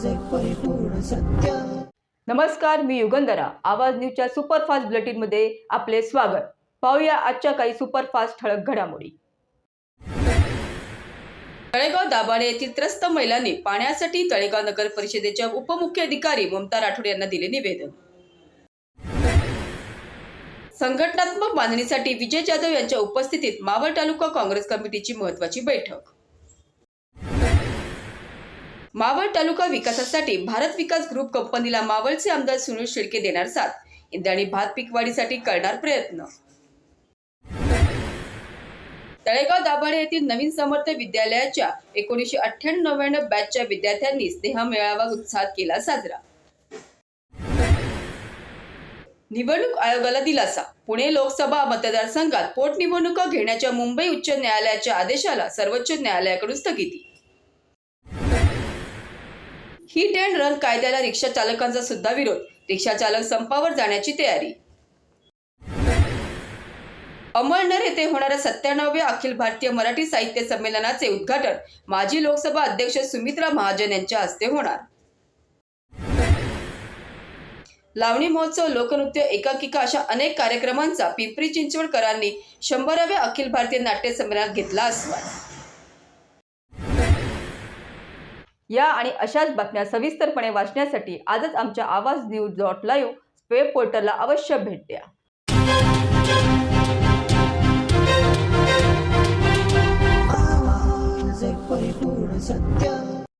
माझे परिपूर्ण सत्य. नमस्कार मी युगंधरा. आवाज न्यूजच्या सुपरफास्ट बुलेटिनमध्ये आपले स्वागत. पाहूया आजच्या काही सुपरफास्ट ठळक घडामोडी. तळेगाव दाभाडे येथील त्रस्त महिलांनी पाण्यासाठी तळेगाव नगर परिषदेच्या उपमुख्य अधिकारी ममता राठोड यांना दिले निवेदन. संघटनात्मक बांधणीसाठी विजय जाधव यांच्या उपस्थितीत मावळ तालुका काँग्रेस कमिटीची महत्वाची बैठक. मावळ तालुका विकासासाठी भारत विकास ग्रुप कंपनीला मावळचे आमदार सुनील शेळके देणार साथ. इंद्राणी भात पीक वाढीसाठी करणार प्रयत्न. तळेगाव दाभाडे येथील नवीन समर्थ विद्यालयाच्या एकोणीसशे अठ्ठ्याण्णव नव्याण्णव बॅचच्या विद्यार्थ्यांनी स्नेह मेळावा उत्साहात केला साजरा. निवडणूक आयोगाला दिलासा. पुणे लोकसभा मतदारसंघात पोटनिवडणुका घेण्याच्या मुंबई उच्च न्यायालयाच्या आदेशाला सर्वोच्च न्यायालयाकडून स्थगिती. हिट अँड रन कायद्याला रिक्षा चालकांचा सुद्धा विरोध. रिक्षा चालक संपावर जाण्याची तयारी. अमळनेर येथे होणाऱ्या सत्त्याण्णव्या अखिल भारतीय मराठी साहित्य संमेलनाचे उद्घाटन माजी लोकसभा अध्यक्ष सुमित्रा महाजन यांच्या हस्ते होणार. लावणी महोत्सव लोकनृत्य एकांकिका अशा अनेक कार्यक्रमांचा पिंपरी चिंचवडकरांनी शंभराव्या अखिल भारतीय नाट्य संमेलनात घेतला आस्वाद. या आणि अशाच बातम्या सविस्तरपणे वाचण्यासाठी आजच आमच्या आवाज न्यूज डॉट लाईव्ह वेब पोर्टलला अवश्य भेट द्या. सत्य.